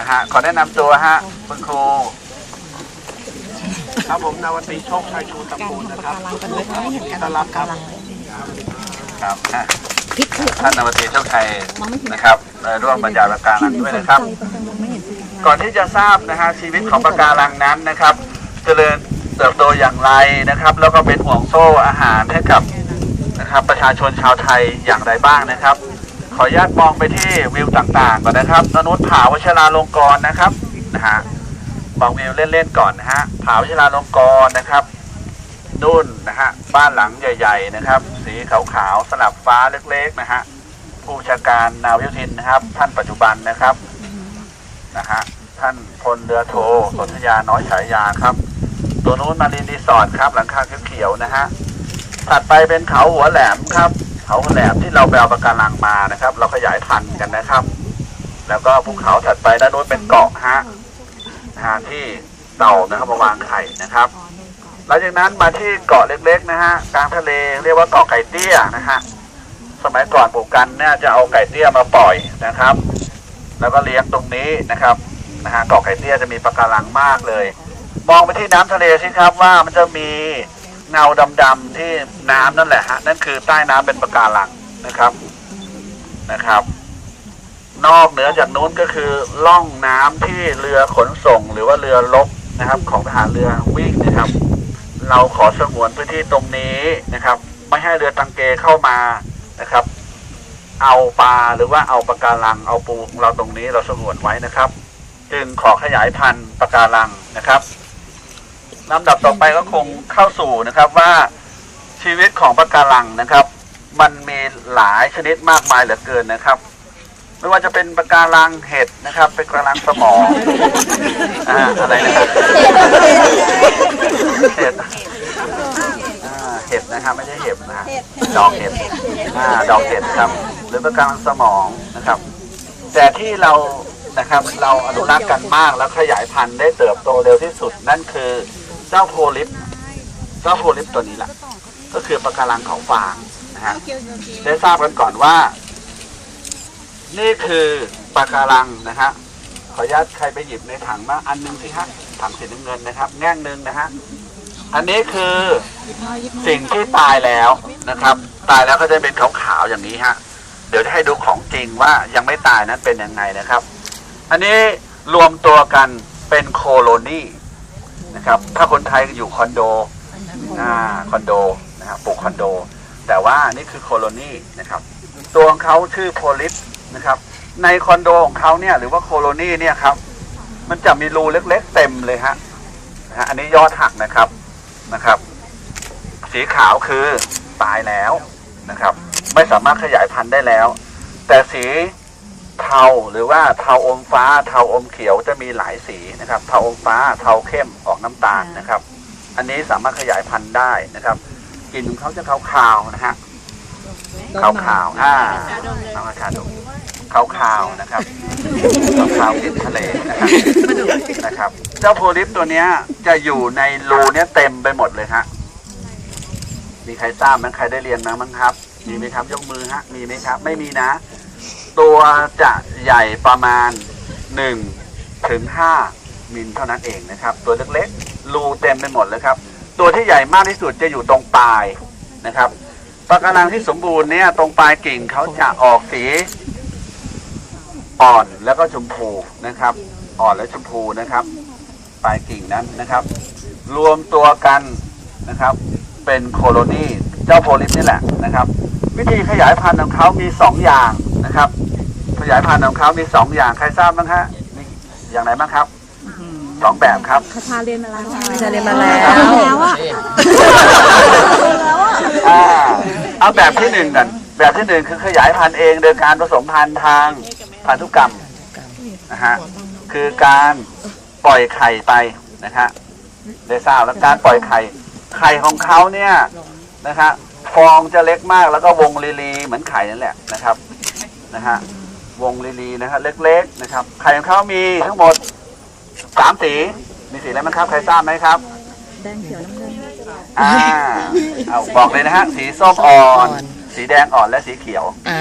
นะฮะขอแนะนำตัวฮะคุณครู ครับผมนาวตรีโชคชัยชูตะปูนนะครับยินดีต้อนรับครับครับอะท่านนวตรีโชคชัยนะครับเอ่อร่วมบรรยายประการังด้วยนะครับ ก่อนที่จะทราบนะฮะชีวิตของปะการังนั้นนะครับ เจริญเติบโตอย่างไรนะครับ แล้วก็เป็นห่วงโซ่อาหารให้กับนะครับประชาชนชาวไทยอย่างไรบ้างนะครับข ออนุญาตมองไปที่วิวต่างๆ ก่อนนะครับนนุษผาวชราลงกรนะครับนะฮะมองวิวเล่นๆก่อนนะฮะผาวชราลงกรนะครับนุ่นนะฮะบ้านหลังใหญ่ๆนะครับ สีขาวๆสลับฟ้าเล็กๆนะฮะผู้บัญชาการนาวิกโยธินนะครับ ท่านปัจจุบันนะครับนะฮะท่านพลเรือโทสนธยาน้อยฉายาครับ ตัวนู้นมารินรีสอร์ทครับ หลังคาเขียวๆนะฮะถัดไปเป็นเขาหัวแหลมครับ เขาแหลมที่เราไปเอาปะการังมานะครับ เราขยายพันธุ์กันนะครับ แล้วก็ภูเขาถัดไปด้านโน้นเป็นเกาะฮะนะฮะที่เต่านะครับมาวางไข่นะครับหลังจากนั้นมาที่เกาะเล็ก ๆ นะฮะกลางทะเลเรียกว่าเกาะไก่เตี้ยนะฮะสมัยก่อนปลูกกันเนี่ยจะเอาไก่เตี้ยมาปล่อยนะครับ แล้วก็เลี้ยงตรงนี้นะครับนะฮะเกาะไก่เตี้ยจะมีปะการังมากเลย มองไปที่น้ำทะเลสิครับว่ามันจะมี เงาดำๆที่น้ำนั่นแหละฮะนั่นคือใต้น้ำเป็นปะการังนะครับนะครับ นอกเหนือจากนู้นก็คือล่องน้ำที่เรือขนส่งหรือว่าเรือลบนะครับ ของทหารเรือวิ่งนะครับ เราขอสงวนพื้นที่ตรงนี้นะครับ ไม่ให้เรือตังเกเข้ามานะครับ เอาปลาหรือว่าเอาปะการังเอาปูของเราตรงนี้เราสงวนไว้นะครับ จึงขอขยายพันธุ์ปะการังนะครับ ลำดับต่อไปก็คงเข้าสู่นะครับว่าชีวิตของปะการังนะครับ มันมีหลายชนิดมากมายเหลือเกินนะครับ ไม่ว่าจะเป็นปะการังเห็ดนะครับ เป็นปะการังสมองอ่าอะไรนะครับเห็ดอ่าเห็ดนะครับไม่ใช่เห็บนะฮะดอกเห็ดอ่าดอกเห็ดครับ หรือปะการังสมองนะครับ แต่ที่เรานะครับเราอนุรักษ์กันมากแล้วขยายพันธุ์ได้เติบโตเร็วที่สุดนั่นคือ เจ้าโพลิปเจ้าโพลิปตัวนี้แหละก็คือปะการังเขาฟางนะฮะได้ทราบกันก่อนว่า นี่คือปะการังนะฮะขออนุญาตใครไปหยิบในถังมาอันหนึงสิฮะถังสีน้ำเงินนะครับ แง่งหนึ่งนะฮะอันนี้คือสิ่งที่ตายแล้วนะครับ ตายแล้วก็จะเป็นขาวๆอย่างนี้ฮะเดี๋ยวจะให้ดูของจริงว่ายังไม่ตายนั้นเป็นยังไงนะครับ อันนี้รวมตัวกันเป็นโคโลนี นะครับ ถ้าคนไทยอยู่คอนโดอ่าคอนโดนะครับปลูกคอนโด แต่ว่านี่คือโคโลนีนะครับ ตัวของเขาชื่อโพลิปนะครับ ในคอนโดของเขาเนี่ยหรือว่าโคโลนีเนี่ยครับ มันจะมีรูเล็ก ๆ เต็มเลยฮะนะฮะอันนี้ยอดหักนะครับนะครับ สีขาวคือตายแล้วนะครับ ไม่สามารถขยายพันธุ์ได้แล้ว แต่สี เทาหรือว่าเทาอมฟ้า เทาอมเขียวจะมีหลายสีนะครับ เทาอมฟ้า เทาเข้มออกน้ำตาลนะครับ อันนี้สามารถขยายพันธุ์ได้นะครับกลิ่นของเขาจะขาวๆนะฮะขาวๆอ่าเอามาชาดมขาวๆนะครับขาวๆกลิ่นทะเลนะครับนะครับ เจ้าโพลิปตัวเนี้ยจะอยู่ในรูเนี้ยเต็มไปหมดเลยฮะมีใครทราบไหมใครได้เรียนมาบ้งครับ มีไหมครับ ยกมือฮะ มีไหมครับ ไม่มีนะ ตัวจะใหญ่ประมาณหนึ่งถึงห้ามิลเท่านั้นเองนะครับ ตัวเล็กๆรูเต็มไปหมดเลยครับ ตัวที่ใหญ่มากที่สุดจะอยู่ตรงปลายนะครับปะการังที่สมบูรณ์เนี่ยตรงปลายกิ่งเขาจะออกสีอ่อนแล้วก็ชมพูนะครับ อ่อนและชมพูนะครับ ปลายกิ่งนั้นนะครับ รวมตัวกันนะครับ เป็นโคโลนีเจ้าโพลิปนี่แหละนะครับ วิธีขยายพันธุ์ของเขามีสองอย่างนะครับ ยายพันธุ์ของเขามีสองอย่างใครทราบบ้างฮะมีอย่างไรบ้างครับสองแบบครับพาเรียนมาแล้วจะเรียนมาแล้วแล้วอะอ่าเอาแบบที่หนึ่งกัน แบบที่หนึ่งคือขยายพันธุ์เองโดยการผสมพันธุ์ทางพันธุกรรมนะฮะคือการปล่อยไข่ไปนะฮะได้ทราบแล้วการปล่อยไข่ ไข่ของเขาเนี่ยนะฮะฟองจะเล็กมากแล้วก็วงลีลีเหมือนไข่นั่นแหละนะครับนะฮะ วงลีลีนะฮะเล็กๆนะครับไข่ของเขามีทั้งหมดสามสีมีสีอะไรบ้างครับใครทราบไหมครับแดงเขียวน้ำเงินอ่าเอาบอกเลยนะฮะสีส้มอ่อน สีแดงอ่อนและสีเขียวอ่า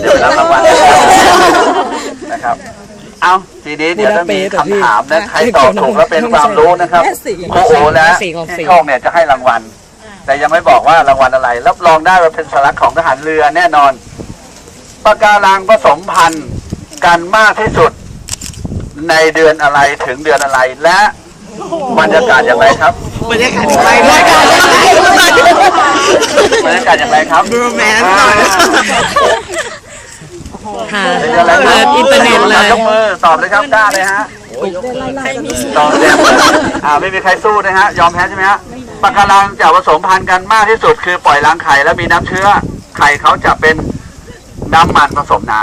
เดี๋ยวรับรางวัลนะครับครับเอาทีนี้เดี๋ยวจะมีคำถามนะใครตอบถูกแล้วเป็นความรู้นะครับโอ้โหและพี่โชคเนี่ยจะให้รางวัล แต่ยังไม่บอกว่ารางวัลอะไร รับรองได้ว่าเป็นสลักของทหารเรือแน่นอน ปะการังผสมพันธุ์กันมากที่สุด ในเดือนอะไรถึงเดือนอะไรและบรรยากาศอย่างไรครับบรรยากาศอะไรบรรยากาศอะไรบรรยากาศอย่างไรครับโรแมนต์อ่าค่ะเป็นอะไรคเปิรับดอินเทอร์เน็ตเลยยกมือตอบเลยครับกล้าเลยฮะตอบเลยอ่าไม่มีใครสู้นะฮะยอมแพ้ใช่ไหมฮะปะการังจะผสมพันธุ์กันมากที่สุด คือปล่อยรังไข่แล้วมีน้ำเชื้อไข่เขาจะเป็น น้ำมันผสมน้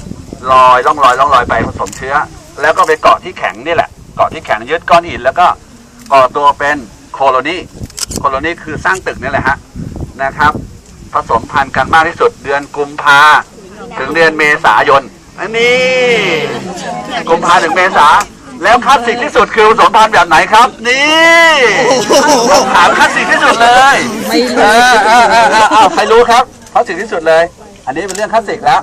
ำลอยล่องลอยล่องลอยไปผสมเชื้อ แล้วก็ไปเกาะที่แข็งนี่แหละ เกาะที่แข็งยึดก้อนหินแล้วก็ก่อตัวเป็นโคโลนีโคโลนีคือสร้างตึกนี่แหละฮะนะครับ ผสมพันธุ์กันมากที่สุดเดือนกุมภาถึงเดือนเมษายนอันนี้กุมภาถึงเมษาแล้วคลาสสิกที่สุดคือผสมพันธุ์แบบไหนครับ นี่ถามคลาสสิกที่สุดเลยไม่รู้เออเออเออเออใครรู้ครับคลาสสิกที่สุดเลย อันนี้เป็นเรื่องคลาสสิกแล้ว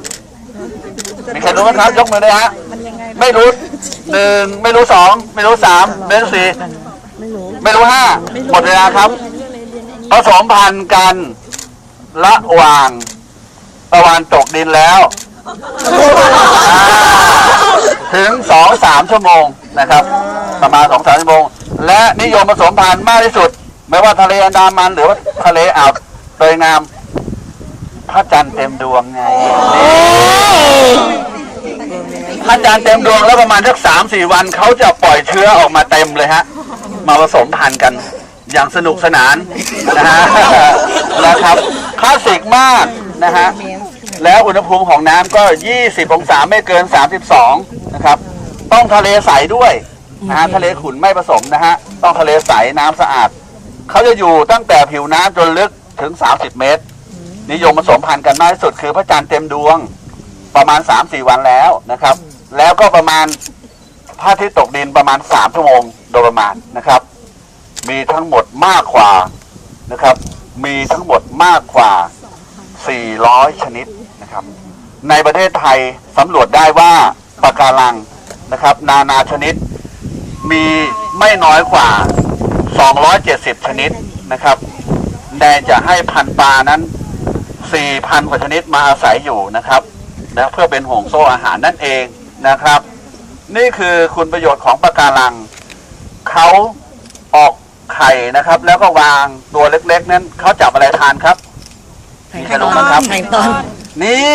มีใครรู้ไหมครับยกมือเลยฮะไม่รู้หนึ่งไม่รู้สองไม่รู้สามไม่รู้สี่ไม่รู้ห้าหมดเวลาครับผสมพันธุ์กันระหว่างตะวันตกดินแล้วอ่าถึงสองสามชั่วโมงนะครับ ประมาณสองสามชั่วโมง และนิยมผสมพันธุ์มากที่สุด ไม่ว่าทะเลอันดามันหรือว่าทะเลอ่าวเตยงาม พระจันทร์เต็มดวงไงพระจันทร์เต็มดวงแล้วประมาณสักสามสี่วันเขาจะปล่อยเชื้อออกมาเต็มเลยฮะ มาผสมพันธุ์กันอย่างสนุกสนานนะฮะนะครับคลาสสิกมากนะฮะแล้วอุณหภูมิของน้ำก็ 20 องศาไม่เกิน 32 นะครับ ต้องทะเลใสด้วยนะฮะทะเลขุ่นไม่ผสมนะฮะ ต้องทะเลใสน้ำสะอาด เขาจะอยู่ตั้งแต่ผิวน้ำจนลึกถึง 30 เมตร นิยมผสมพันธุ์กันมากที่สุดคือพระจันทร์เต็มดวงประมาณ3-4วันแล้วนะครับ แล้วก็ประมาณพระอาทิตย์ตกดินประมาณ3ชั่วโมงโดยประมาณนะครับ มีทั้งหมดมากกว่านะครับ มีทั้งหมดมากกว่า 400 ชนิดนะครับ ในประเทศไทยสำรวจได้ว่าปะการังนะครับ นานาชนิด มีไม่น้อยกว่า 270 ชนิดนะครับแดนจะให้พันปลานั้น 4,000 กว่าชนิดมาอาศัยอยู่นะครับนะเพื่อเป็นห่วงโซ่อาหารนั่นเองนะครับ นี่คือคุณประโยชน์ของปะการังเขาออกไข่นะครับ แล้วก็วางตัวเล็กๆ นั้นเขาจับอะไรทานครับมีใครรู้ไหมครับแข่งตอนนี่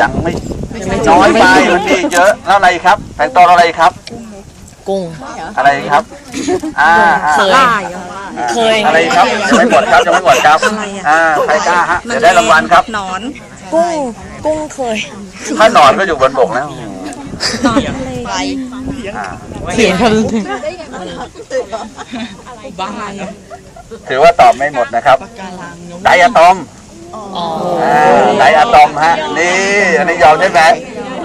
ยังไม่น้อยไปมันมีเยอะแล้วอะไรครับแตงตอนอะไรครับ กุ้ง อะไรครับอ่าอ่าเคย เคย อะไรครับยังไม่หมดครับยังไม่หมดครับอ่าใครกล้าฮะเดี๋ยวได้รางวัลครับ หนอนกุ้ง กุ้งเคย ถ้าหนอนก็อยู่บนบกแล้วอ่าเขียนกันถือว่าตอบไม่หมดนะครับ ไดอะตอมอ๋ออ่าไดอะตอมฮะ นี่อันนี้ยอมได้ไหม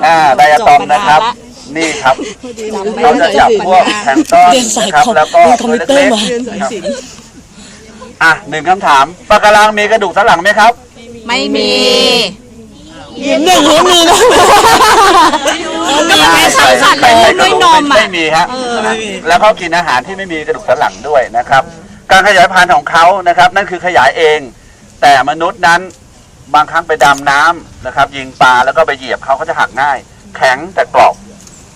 อ่าไดอะตอมนะครับ นี่ครับเขาจะจับพวกแพลงก์ต้อนเรียนสายนะครับคอมแล้วก็เรียนคอมพิวเตอร์มาตัวล็กๆนะครับอะหนึ่งคำถามปะการังมีกระดูกสันหลังไหมครับ ไม่มีหนึ่งไม่มีนะก็มันเป็นสัตว์สัตว์ด้วยนมอะไม่มีฮะแล้วเขากินอาหารที่ไม่มีกระดูกสันหลังด้วยนะครับ การขยายพันธุ์ของเขานะครับ นั่นคือขยายเอง แต่มนุษย์นั้นบางครั้งไปดำน้ำนะครับ ยิงปลาแล้วก็ไปเหยียบเขาก็จะหักง่าย แข็งแต่กรอบ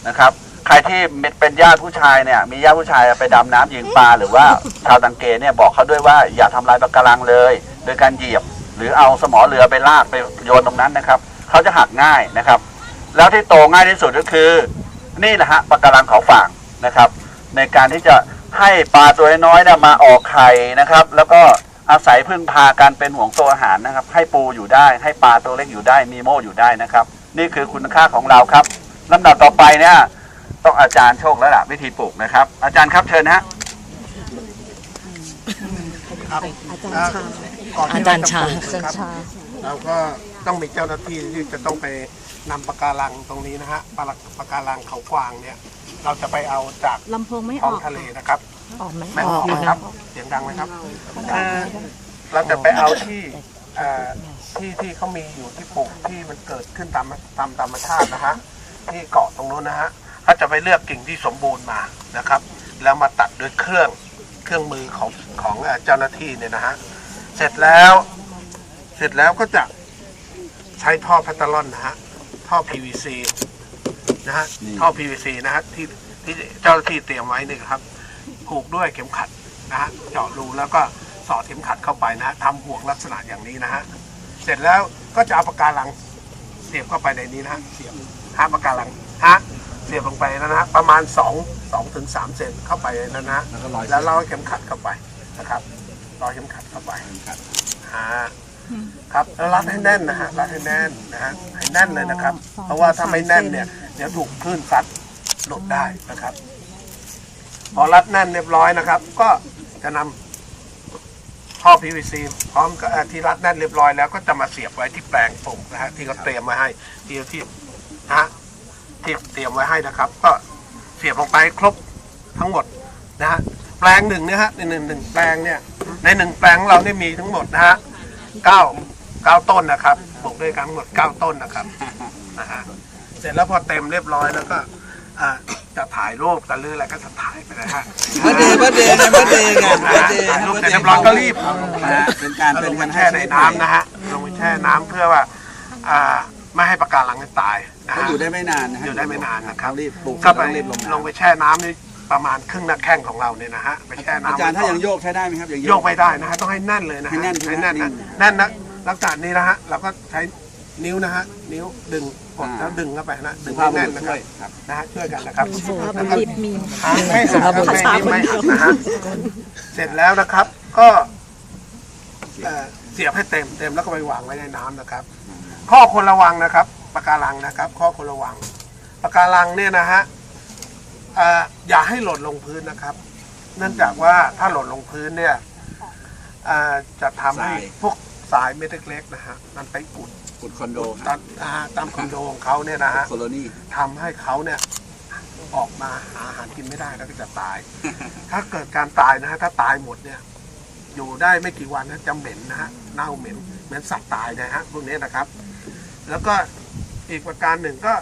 นะครับ ใครที่เป็นญาติผู้ชายเนี่ยมีญาติผู้ชายไปดำน้ำยิงปลาหรือว่าชาวตังเกเนี่ยบอกเขาด้วยว่าอย่าทำลายปะการังเลย โดยการเหยียบ หรือเอาสมอเรือไปลากไปโยนตรงนั้นนะครับ เขาจะหักง่ายนะครับ แล้วที่โตง่ายที่สุดก็คือ นี่แหละฮะปะการังเขาฝางนะครับ ในการที่จะให้ปลาตัวน้อยๆเนี่ยมาออกไข่นะครับ แล้วก็อาศัยพึ่งพาการเป็นห่วงโซ่อาหารนะครับ ให้ปูอยู่ได้ ให้ปลาตัวเล็กอยู่ได้ มีโมอยู่ได้นะครับ นี่คือคุณค่าของเราครับ ลำดับต่อไปเนี่ยต้องอาจารย์โชคแล้วล่ะวิธีปลูกนะครับ อาจารย์ครับเชิญนะฮะก่อนอาที่จารย์ชาเจะปลูกนะครับเราก็ต้องมีเจ้าหน้าที่ที่จะต้องไปนำปะการังตรงนี้นะฮะปะละปะการังเขากวางเนี่ย เราจะไปเอาจากลำโพงไม่อท้อองกทะเลนะครับ ออกไหมไม่ออกนะครับ เสียงดังไหมครับอ่าเราจะไปเอาที่อ่าที่ที่เขามีอยู่ที่ปลูกที่มันเกิดขึ้นตามตามธรรมชาตินะฮะ ที่เกาะตรงนู้นนะฮะเขาจะไปเลือกกิ่งที่สมบูรณ์มานะครับ แล้วมาตัดด้วยเครื่องเครื่องมือของของเอ่อเจ้าหน้าที่เนี่ยนะฮะเสร็จแล้วเสร็จแล้วก็จะใช้ท่อแพตเตอรอนนะฮะท่อ PVC นะฮะท่อ PVC นะฮะที่ที่เจ้าหน้าที่เตรียมไว้นี่ครับผูกด้วยเข็มขัดนะฮะเจาะรูแล้วก็สอดเข็มขัดเข้าไปนะฮะทำห่วงลักษณะอย่างนี้นะฮะเสร็จแล้วก็จะเอาปากการังเสียบเข้าไปในนี้นะฮะเสียบ หาปากการังฮะเสียบลงไปนะฮะประมาณ2 2ถึง3เซนเข้าไปในนั้นนะฮะแล้วเราเอาเข็มขัดเข้าไปนะครับร้อยเข็มขัดเข้าไปฮะครับแล้วรัดให้แน่นนะฮะรัดให้แน่นนะฮะให้แน่นเลยนะครับ เพราะว่าถ้าไม่แน่นเนี่ยเดี๋ยวถูกคลื่นซัดหลุดได้นะครับ พอรัดแน่นเรียบร้อยนะครับ ก็จะนำท่อ PVC พร้อมกับเอ่อที่รัดแน่นเรียบร้อยแล้วก็จะมาเสียบไว้ที่แปลงปลูกนะฮะที่เขาเตรียมไว้ให้ที่ที่ นะฮะที่เตรียมไว้ให้นะครับ ก็เสียบลงไปครบทั้งหมดนะฮะแปลงหนึ่งเนี่ยฮะในหนึ่งหนึ่งแปลงเนี่ยในหนึ่งแปลงของเราเนี่ยมีทั้งหมดนะฮะเก้าเก้าต้นนะครับปลูกด้วยกันทั้งหมดเก้าต้นนะครับนะฮะเสร็จแล้วพอเต็มเรียบร้อยแล้วก็อ่าจะถ่ายรูปกันหรืออะไรก็จะถ่ายไปนะฮะเบอร์เดย์เบอร์เดย์ไงเบอร์เดย์ไงเบอนะร์ฮะเดย์ถ่ายรูปเสร็จเรียบร้อยก็รีบนะฮะเป็นการลเป็นงไปการแช่ในน้ำนะฮะลงไปแช่น้ำเพื่อว่าอ่า ไม่ให้ปะการังตายนะก็ฮะ อยู่ได้ไม่นานนะฮะอยู่ได้ไม่นานนะครับรีบปลูกก็ไปต้องรีบลงลงไปแช่น้ำนี่ประมาณครึ่งหน้าแข้งของเราเนี่ยนะฮะไปแช่น้ำอาจารย์ถ้าไว้ก่อนยังโยกใช้ได้ไหมครับยัง โยกไม่ได้นะฮะต้องให้แน่นเลยนะฮะให้แน่นใช่ไหมให้แน่นนะแน่นนะลักษณะนี้นะฮะเราก็ใช้นิ้วนะฮะนิ้วดึงกดแล้วดึงเข้าไปนะดึสุงภาพให้บุแน่นรุษนะคช่รัวยบครับนะฮะช่วยกันนะครับสุภาพบุรุษมี หางไม่หักครับไม่นิ้วไม่หักนะฮะเสร็จแล้วนะครับ ก็เอ่อเสียบให้เต็มเต็มแล้วก็ไปวางไว้ในน้ำนะครับ ข้อควรระวังนะครับปะการังนะครับ ข้อควรระวังปะการังเนี่ยนะฮะเอ่ออย่าให้หล่นลงพื้นนะครับ เนื่องจากว่าถ้าหล่นลงพื้นเนี่ยเอ่อจะทำให้ทรายพวกสายเม็ดเล็กๆนะฮะมันไปอุดกุดคอนโดคตารับมอ่าตามคอนโดของเขาเนี่ยนะฮะโคโลนีทำให้เขาเนี่ยออกมาหาอาหารกินไม่ได้แล้วก็จะตาย ถ้าเกิดการตายนะฮะถ้าตายหมดเนี่ยอยู่ได้ไม่กี่วันนะจะเหม็นนะฮะเน่าเหม็นเหมือนสัตว์ตายนะฮะพวกนี้นะครับ แล้วก็อีกประการหนึ่งก็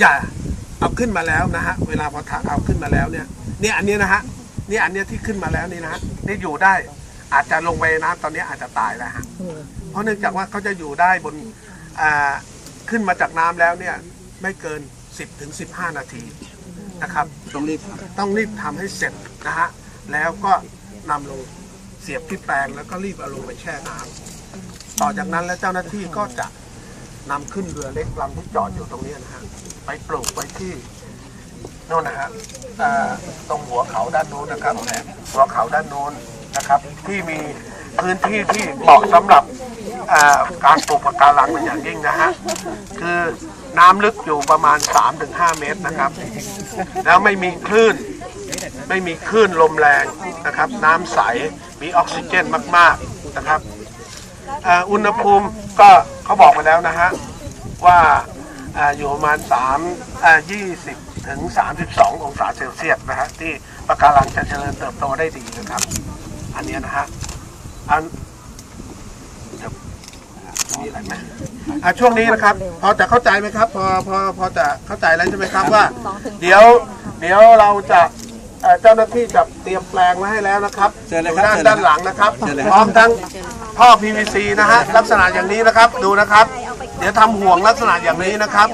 อย่าเอาขึ้นมาแล้วนะฮะเวลาพอถาเอาขึ้นมาแล้วเนี่ยเนี่ยอันนี้นะฮะนี่อันเนี้ยที่ขึ้นมาแล้วนี่นะฮะนี่อยู่ได้อาจจะลงไปน้ำตอนนี้อาจจะตายแล้วฮะเพราะเนื่องจากว่าเขาจะอยู่ได้บนอ่าขึ้นมาจากน้ำแล้วเนี่ย ไม่เกิน 10ถึง15 นาทีนะครับ ต้องรีบทำต้องรีบทำให้เสร็จนะฮะแล้วก็นำลงเสียบที่แปลงแล้วก็รีบเอาลงไปแช่น้ำ ต่อจากนั้นแล้วเจ้าหน้าที่ก็จะนำขึ้นเรือเล็กลำที่จอดอยู่ตรงนี้นะฮะไปปลูกไว้ที่โน่นนะฮะตรงหัวเขาด้านโน้นนะครับหัวเขาด้านโน้นนะครับ ที่มีพื้นที่ที่เหมาะสำหรับการปลูกปะการังเป็นอย่างยิ่งนะฮะคือน้ำลึกอยู่ประมาณ 3-5 เมตรนะครับ แล้วไม่มีคลื่น ไม่มีคลื่นลมแรงนะครับ น้ำใสมีออกซิเจนมาก ๆนะครับ อ่าอุณหภูมิก็เขาบอกไปแล้วนะฮะว่าอ่าอยู่ประมาณ3อ่า20 ถึง 32 องศาเซลเซียสนะฮะที่ปะการังจะเจริญเติบโตได้ดีนะครับ อันเนี้ยนะฮะอันเดี๋ยวมีอะไรไหมอะช่วงนี้นะครับ พอจะเข้าใจไหมครับ พอพอพอจะเข้าใจแล้วใช่ไหมครับว่า เดี๋ยวเดี๋ยวเราจะเอ่อเจ้าหน้าที่จะเตรียมแปลงไว้ให้แล้วนะครับเชิญเลยอครับด้านเชิญเลยด้านหลังนะครับเชิญเลยพร้อมทั้ง ท่อ PVC นะฮะลักษณะอย่างนี้นะครับดูนะครับ เดี๋ยวทำห่วงลักษณะอย่างนี้นะครับ